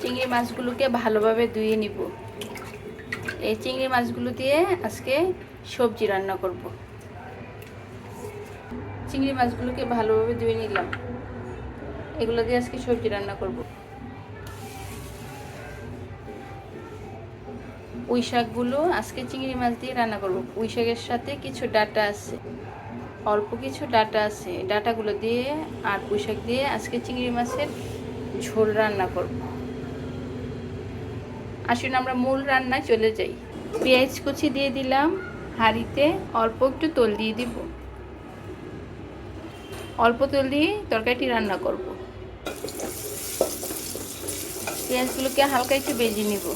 চিংড়ি মাছগুলোকে ভালোভাবে ধুয়ে নিব। এই চিংড়ি মাছগুলো দিয়ে আজকে সবজি রান্না করব। চিংড়ি মাছগুলোকে ভালোভাবে ধুয়ে নিলাম। এগুলো দিয়ে আজকে সবজি রান্না করব। পুঁই শাকগুলো আজকে চিংড়ি মাছ দিয়ে রান্না করব। পুঁই শাকের সাথে কিছু ডাটা আছে। অল্প কিছু ডাটা আছে। ডাটাগুলো দিয়ে আর পুঁই শাক দিয়ে আজকে চিংড়ি মাছের ঝোল রান্না করব। আসুন আমরা মূল রান্নায় চলে যাই। পেঁয়াজ কুচি দিয়ে দিলাম, হাঁড়িতে অল্প একটু তেল দিয়ে দিব। অল্প তেল দিয়ে তরকারিটি রান্না করব। পেঁয়াজগুলোকে হালকা একটু বেজে নিব।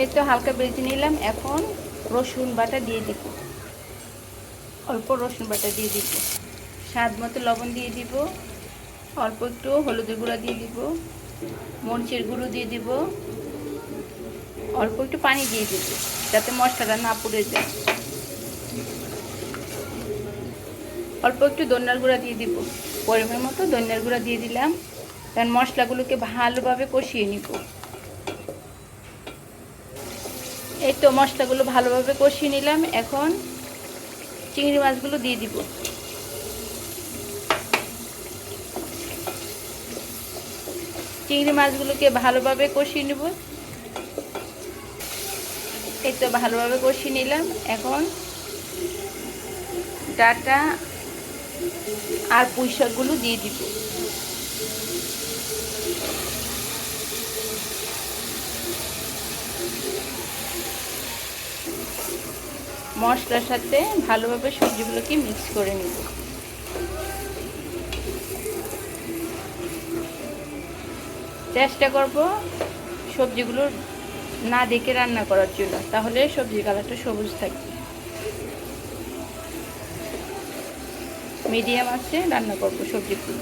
এই তো হালকা বেজে নিলাম, এখন রসুন বাটা দিয়ে দিব। অল্প রসুন বাটা দিয়ে দিব। স্বাদ মতো লবণ দিয়ে দিব। অল্প একটু হলুদের গুঁড়া দিয়ে দিব। মরিচের গুঁড়ো দিয়ে দিব। অল্প একটু পানি দিয়ে দিব, যাতে মশলাটা না পুড়ে যায়। অল্প একটু দন্যার গুঁড়া দিয়ে দিব। পরিমাণ মতো দন্যার গুঁড়া দিয়ে দিলাম। কারণ মশলাগুলোকে ভালোভাবে কষিয়ে নিব। এই তো মশলাগুলো ভালোভাবে কষিয়ে নিলাম। এখন চিংড়ি মাছগুলো দিয়ে দিব। চিংড়ি মাছগুলোকে ভালোভাবে কষিয়ে নেব। এই তো ভালোভাবে কষিয়ে নিলাম। এখন ডাটা আর পুঁই শাকগুলো দিয়ে দিব। মশলার সাথে ভালোভাবে সবজিগুলোকে মিক্স করে নিব। চেষ্টা করব সবজিগুলো না দেখে রান্না করার জন্য, তাহলে সবজির কালারটা সবুজ থাকবে। মিডিয়াম আছে, রান্না করব সবজিগুলো।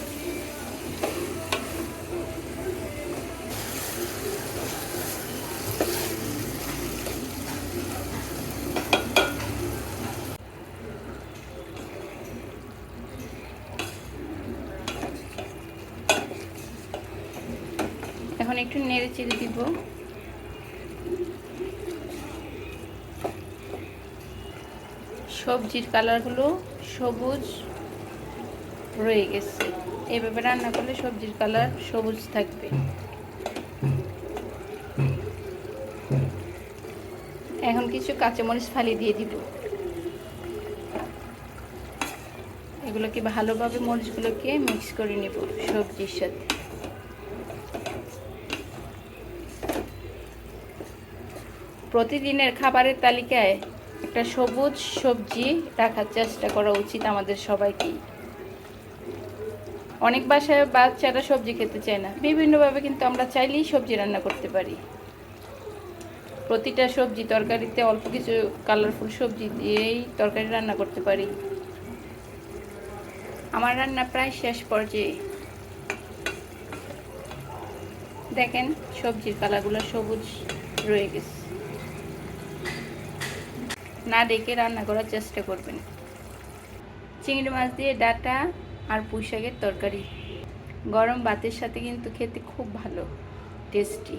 এখন একটু নেড়ে চেড়ে দিব। সবজির কালারগুলো সবুজ রয়ে গেছে। এভাবে রান্না করলে সবজির কালার সবুজ থাকবে। এখন কিছু কাঁচামরিচ ফালি দিয়ে দিব। এগুলোকে ভালোভাবে মরিচগুলোকে মিক্স করে নেব সবজির সাথে। প্রতিদিনের খাবারের তালিকায় একটা সবুজ সবজি রাখার চেষ্টা করা উচিত আমাদের সবাইকেই। অনেক বাসায় বাচ্চারা সবজি খেতে চায় না। বিভিন্নভাবে কিন্তু আমরা চাইলেই সবজি রান্না করতে পারি। প্রতিটা সবজি তরকারিতে অল্প কিছু কালারফুল সবজি দিয়েই তরকারি রান্না করতে পারি। আমার রান্না প্রায় শেষ পর্যায়ে। দেখেন সবজির কালারগুলো সবুজ রয়ে গেছে। না ডেকে রান্না করার চেষ্টা করবেন। চিংড়ি মাছ দিয়ে ডাটা আর পুঁই শাকের তরকারি। গরম ভাতের সাথে কিন্তু খেতে খুব ভালো টেস্টি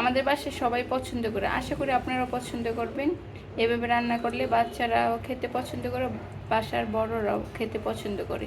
আমাদের বাসায় সবাই পছন্দ করে, আশা করি আপনারাও পছন্দ করবেন। এভাবে রান্না করলে বাচ্চারাও খেতে পছন্দ করে, বাসার বড়রাও খেতে পছন্দ করে।